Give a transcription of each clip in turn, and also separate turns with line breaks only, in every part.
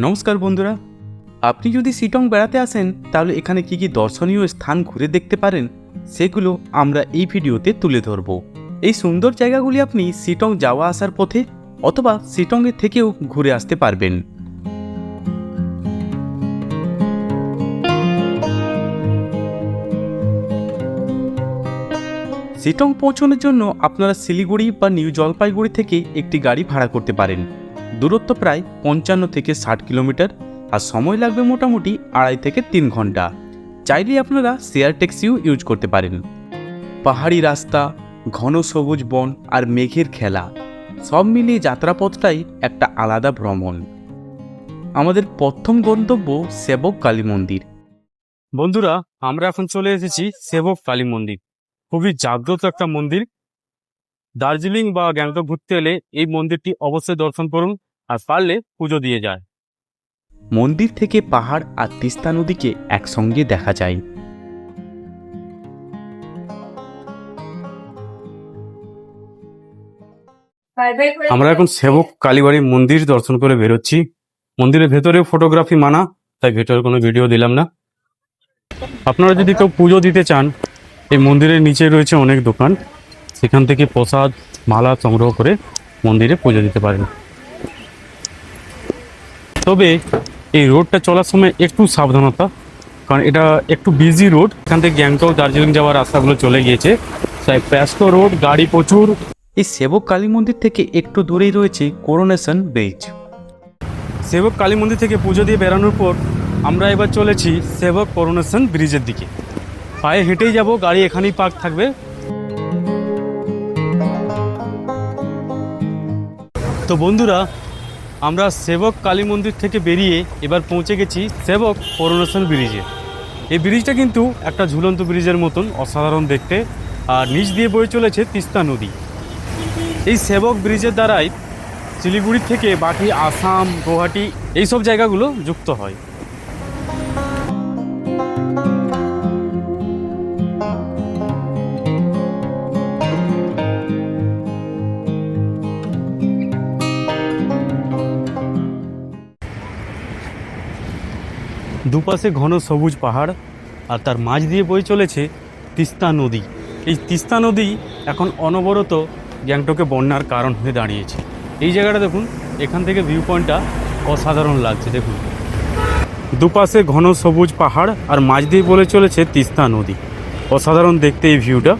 নমস্কার বন্ধুরা, আপনি যদি সিটং বেড়াতে আসেন, তাহলে এখানে কি কি দর্শনীয় স্থান ঘুরে দেখতে পারেন, সেগুলো আমরা এই ভিডিওতে তুলে ধরব। এই সুন্দর জায়গাগুলি আপনি সিটং যাওয়া আসার পথে অথবা সিটংয়ের থেকেও ঘুরে আসতে পারবেন। সিটং পৌঁছানোর জন্য আপনারা শিলিগুড়ি বা নিউ জলপাইগুড়ি থেকে একটি গাড়ি ভাড়া করতে পারেন। দূরত্ব প্রায় পঞ্চান্ন থেকে ষাট কিলোমিটার আর সময় লাগবে মোটামুটি আড়াই থেকে তিন ঘণ্টা। চাইলে আপনারা শেয়ার ট্যাক্সিও ইউজ করতে পারেন। পাহাড়ি রাস্তা, ঘন সবুজ বন আর মেঘের খেলা, সব মিলিয়ে যাত্রাপথটাই একটা আলাদা ভ্রমণ। আমাদের প্রথম গন্তব্য সেবক কালী মন্দির।
বন্ধুরা, আমরা এখন চলে এসেছি সেবক কালী মন্দির। খুবই জাগ্রত একটা মন্দির। দার্জিলিং বা গ্যাংটক ঘুরতে এলে এই মন্দিরটি অবশ্যই দর্শন করুন আর পারলে পুজো দিয়ে যায়।
মন্দির থেকে পাহাড় আর তিস্তা নদীকে একসঙ্গে দেখা যায়।
আমরা এখন সেবক কালীবাড়ি মন্দির দর্শন করে বেরোচ্ছি। মন্দিরের ভেতরে ফটোগ্রাফি মানা তাই ভেতরে কোনো ভিডিও দিলাম না। আপনারা যদি কেউ পুজো দিতে চান এই মন্দিরের নিচে রয়েছে অনেক দোকান। সেখান থেকে প্রসাদ মালা সংগ্রহ করে মন্দিরে পুজো দিতে পারেন। তবে এই রোডটা চলার সময় একটু সাবধানতা কারণ এটা একটু বিজি রোড এখান থেকে গ্যাংটক দার্জিলিং যাওয়ার রাস্তাগুলো চলে গিয়েছে। তাই ব্যস্ত রোড গাড়ি প্রচুর।
এই সেবক কালী মন্দির থেকে একটু দূরেই রয়েছে করোনেশন ব্রিজ
সেবক কালী মন্দির থেকে পুজো দিয়ে বেরানোর পর আমরা এবার চলেছি সেবক করোনেশন ব্রিজের দিকে। পায়ে হেঁটেই যাব গাড়ি এখানেই পার্ক থাকবে। তো বন্ধুরা, আমরা সেবক কালী মন্দির থেকে বেরিয়ে এবার পৌঁছে গেছি সেবক অরুণাচল ব্রিজে। এই ব্রিজটা কিন্তু একটা ঝুলন্ত ব্রিজের মতন অসাধারণ দেখতে, আর নিচ দিয়ে বয়ে চলেছে তিস্তা নদী। এই সেবক ব্রিজের দ্বারাই শিলিগুড়ি থেকে বাকি আসাম, গুয়াহাটি, এইসব জায়গাগুলো যুক্ত হয়। দুপাশে ঘন সবুজ পাহাড় আর তার মাঝ দিয়ে বয়ে চলেছে তিস্তা নদী। এই তিস্তা নদী এখন অনবরত গ্যাংটকে বন্যার কারণ হয়ে দাঁড়িয়েছে। এই জায়গাটা দেখুন এখান থেকে ভিউ পয়েন্টটা অসাধারণ লাগছে দেখুন। দুপাশে ঘন সবুজ পাহাড় আর মাঝ দিয়ে বলে চলেছে তিস্তা নদী। অসাধারণ দেখতে এই ভিউটা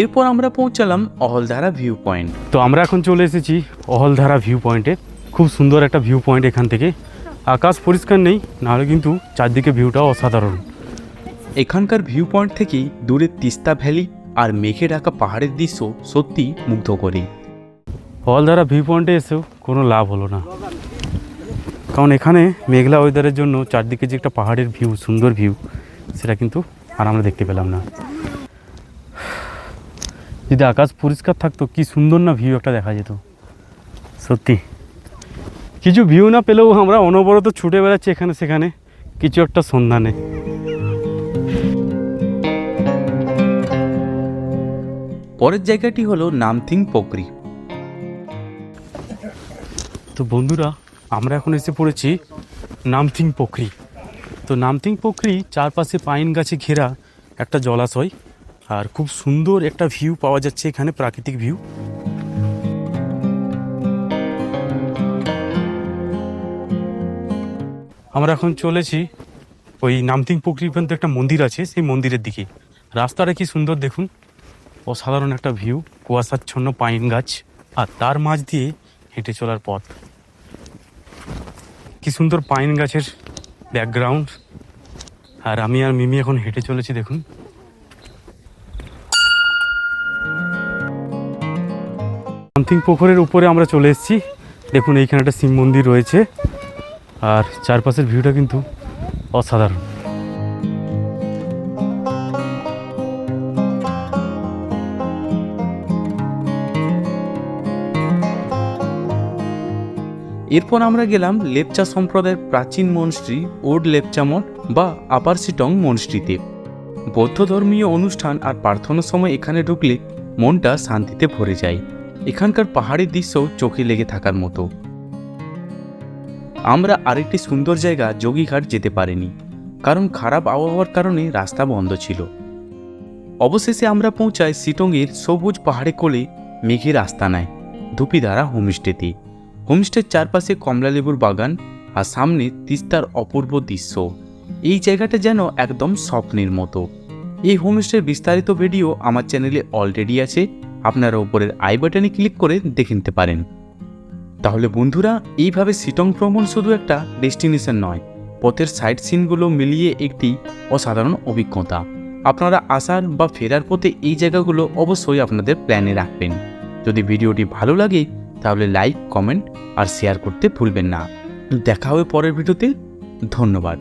এরপর আমরা পৌঁছালাম অহলধারা ভিউ পয়েন্ট
তো আমরা এখন চলে এসেছি অহলধারা ভিউ পয়েন্টে খুব সুন্দর একটা ভিউ পয়েন্ট এখান থেকে। আকাশ পরিষ্কার নেই নাহলে কিন্তু চারদিকে ভিউটাও অসাধারণ।
এখানকার ভিউ পয়েন্ট থেকেই দূরে তিস্তা ভ্যালি আর মেঘে ঢাকা পাহাড়ের দৃশ্য সত্যি মুগ্ধ করে।
হলধারা ভিউ পয়েন্টে এসেও কোনো লাভ হলো না। কারণ এখানে মেঘলা ওয়েদারের জন্য চারদিকে যে একটা পাহাড়ের ভিউ সুন্দর ভিউ সেটা কিন্তু আর আমরা দেখতে পেলাম না। যদি আকাশ পরিষ্কার থাকতো কি সুন্দর না ভিউ একটা দেখা যেত। সত্যি। কিছু ভিউ না পেলেও আমরা অনবরত ছুটে বেড়াচ্ছি এখানে সেখানে। কিছু একটা সন্ধানে।
পরের জায়গাটি হলো নামথিং পোকরি।
তো বন্ধুরা আমরা এখন এসে পড়েছি নামথিং পোখরি তো নামথিং পোখরি চারপাশে পাইন গাছে ঘেরা একটা জলাশয় আর খুব সুন্দর একটা ভিউ পাওয়া যাচ্ছে এখানে প্রাকৃতিক ভিউ আমরা এখন চলেছি ওই নামথিং পোখরি পর্যন্ত একটা মন্দির আছে, সেই মন্দিরের দিকে। রাস্তাটা কি সুন্দর দেখুন। অসাধারণ একটা ভিউ, কুয়াশাচ্ছন্ন পাইন গাছ, আর তার মাঝ দিয়ে হেঁটে চলার পথ। কি সুন্দর পাইন গাছের ব্যাকগ্রাউন্ড আর আমি আর মিমি এখন হেঁটে চলেছি, দেখুন। সামথিং পুকুরের উপরে আমরা চলে এসেছি। দেখুন, এইখানে একটা শিব মন্দির রয়েছে। আর চারপাশের ভিউটা কিন্তু অসাধারণ।
এরপর আমরা গেলাম লেপচা সম্প্রদায়ের প্রাচীন মনস্ট্রি ওড লেপচা মঠ বা আপার সিটং মনস্ট্রিতে বৌদ্ধ ধর্মীয় অনুষ্ঠান আর প্রার্থনার সময় এখানে ঢুকলে মনটা শান্তিতে ভরে যায়। এখানকার পাহাড়ি দৃশ্য চোখে লেগে থাকার মতো। আমরা আরেকটি সুন্দর জায়গা যোগীঘাট যেতে পারিনি, কারণ খারাপ আবহাওয়ার কারণে রাস্তা বন্ধ ছিল। অবশেষে আমরা পৌঁছাই সিটংয়ের সবুজ পাহাড়ে কোলে মেঘের আস্তানায় ধুপিধারা হোমস্টেতে। হোমস্টের চারপাশে কমলালেবুর বাগান আর সামনে তিস্তার অপূর্ব দৃশ্য। এই জায়গাটা যেন একদম স্বপ্নের মতো। এই হোমস্টের বিস্তারিত ভিডিও আমার চ্যানেলে অলরেডি আছে, আপনারা উপরের আই বাটনে ক্লিক করে দেখে নিতে পারেন। তাহলে বন্ধুরা, এইভাবে সিটং ভ্রমণ শুধু একটা ডেস্টিনেশন নয়, পথের সাইট সিনগুলো মিলিয়ে একটি অসাধারণ অভিজ্ঞতা। আপনারা আসার বা ফেরার পথে এই জায়গাগুলো অবশ্যই আপনাদের প্ল্যানে রাখবেন। যদি ভিডিওটি ভালো লাগে, তাহলে লাইক, কমেন্ট আর শেয়ার করতে ভুলবেন না। দেখা হবে পরের ভিডিওতে। ধন্যবাদ।